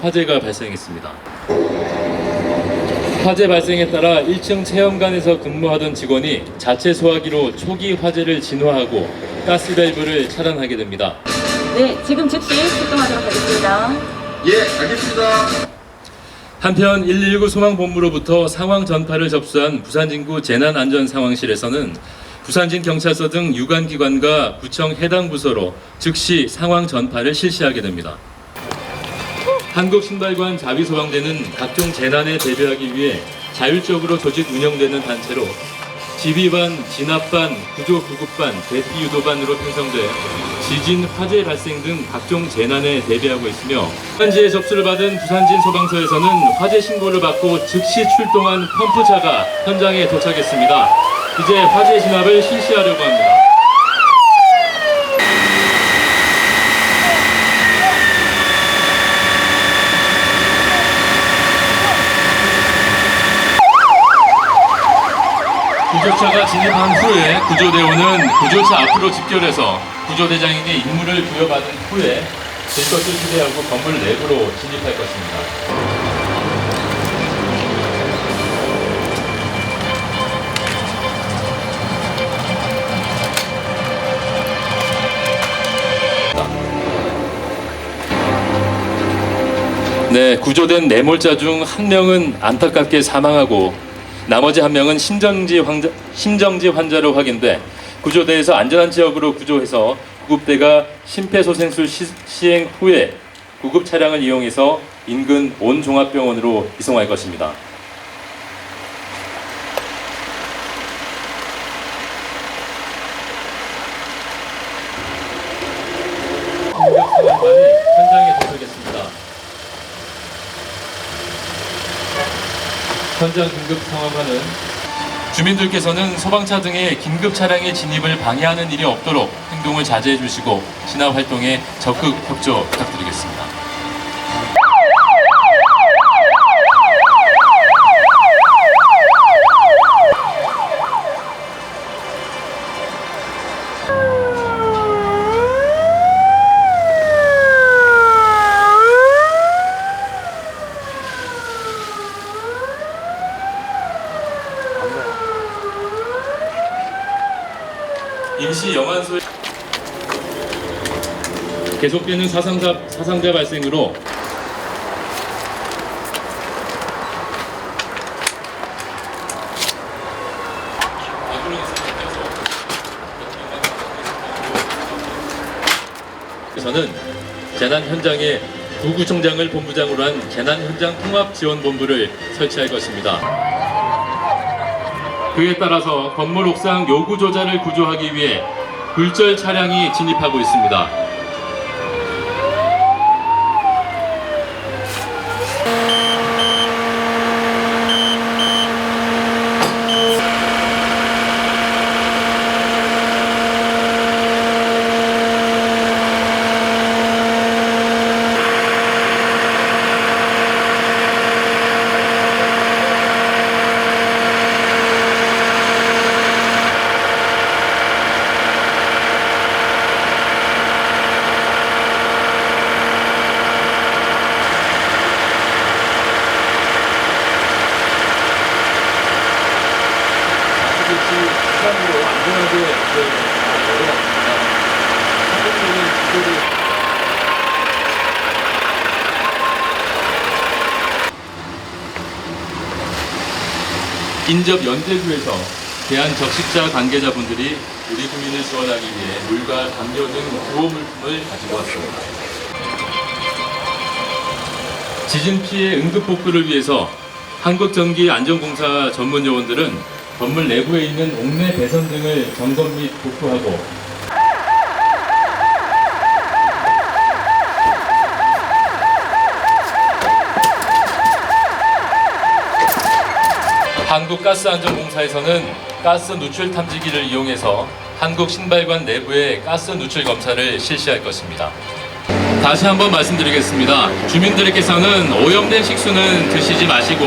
화재가 발생했습니다. 화재 발생에 따라 1층 체험관에서 근무하던 직원이 자체 소화기로 초기 화재를 진화하고 가스 밸브를 차단하게 됩니다. 네, 지금 즉시 출동하도록 하겠습니다. 예, 알겠습니다. 한편 119 소방본부로부터 상황 전파를 접수한 부산진구 재난안전상황실에서는 부산진 경찰서 등 유관기관과 구청 해당 부서로 즉시 상황 전파를 실시하게 됩니다. 한국신발관 자비소방대는 각종 재난에 대비하기 위해 자율적으로 조직 운영되는 단체로 지휘반, 진압반, 구조 구급반, 대피 유도반으로 편성돼 지진, 화재 발생 등 각종 재난에 대비하고 있으며 현지에 접수를 받은 부산진 소방서에서는 화재 신고를 받고 즉시 출동한 펌프차가 현장에 도착했습니다. 이제 화재 진압을 실시하려고 합니다. 구조차가 진입한 후에 구조대원은 구조차 앞으로 집결해서 구조대장에게 임무를 부여받은 후에 질것을 휴대하고 건물 내부로 진입할 것입니다. 네, 구조된 네몰자 중 한 명은 안타깝게 사망하고 나머지 한 명은 심정지 환자, 심정지 환자로 확인돼 구조대에서 안전한 지역으로 구조해서 구급대가 심폐소생술 시, 시행 후에 구급 차량을 이용해서 인근 온 종합병원으로 이송할 것입니다. 공격수관관이 현장에 도착했습니다. 현장 긴급 상황과는 주민들께서는 소방차 등의 긴급 차량의 진입을 방해하는 일이 없도록 행동을 자제해 주시고 진압 활동에 적극 협조 부탁드리겠습니다. 임시 영안소에 계속되는 사상자, 사상자 발생으로 저는 재난 현장에 부구청장을 본부장으로 한 재난 현장 통합 지원 본부를 설치할 것입니다. 그에 따라서 건물 옥상 요구 조자를 구조하기 위해 굴절 차량이 진입하고 있습니다. 시간으로 안전하게 기술을 인접 연대구에서 대한적십자 관계자분들이 우리 국민을 지원하기 위해 물과 담요 등 구호 물품을 가지고 왔습니다. 지진 피해 응급 복구를 위해서 한국전기안전공사 전문 요원들은 건물 내부에 있는 옥내 배선 등을 점검 및 복구하고 한국가스안전공사에서는 가스 누출 탐지기를 이용해서 한국 신발관 내부의 가스 누출 검사를 실시할 것입니다. 다시 한번 말씀드리겠습니다. 주민들께서는 오염된 식수는 드시지 마시고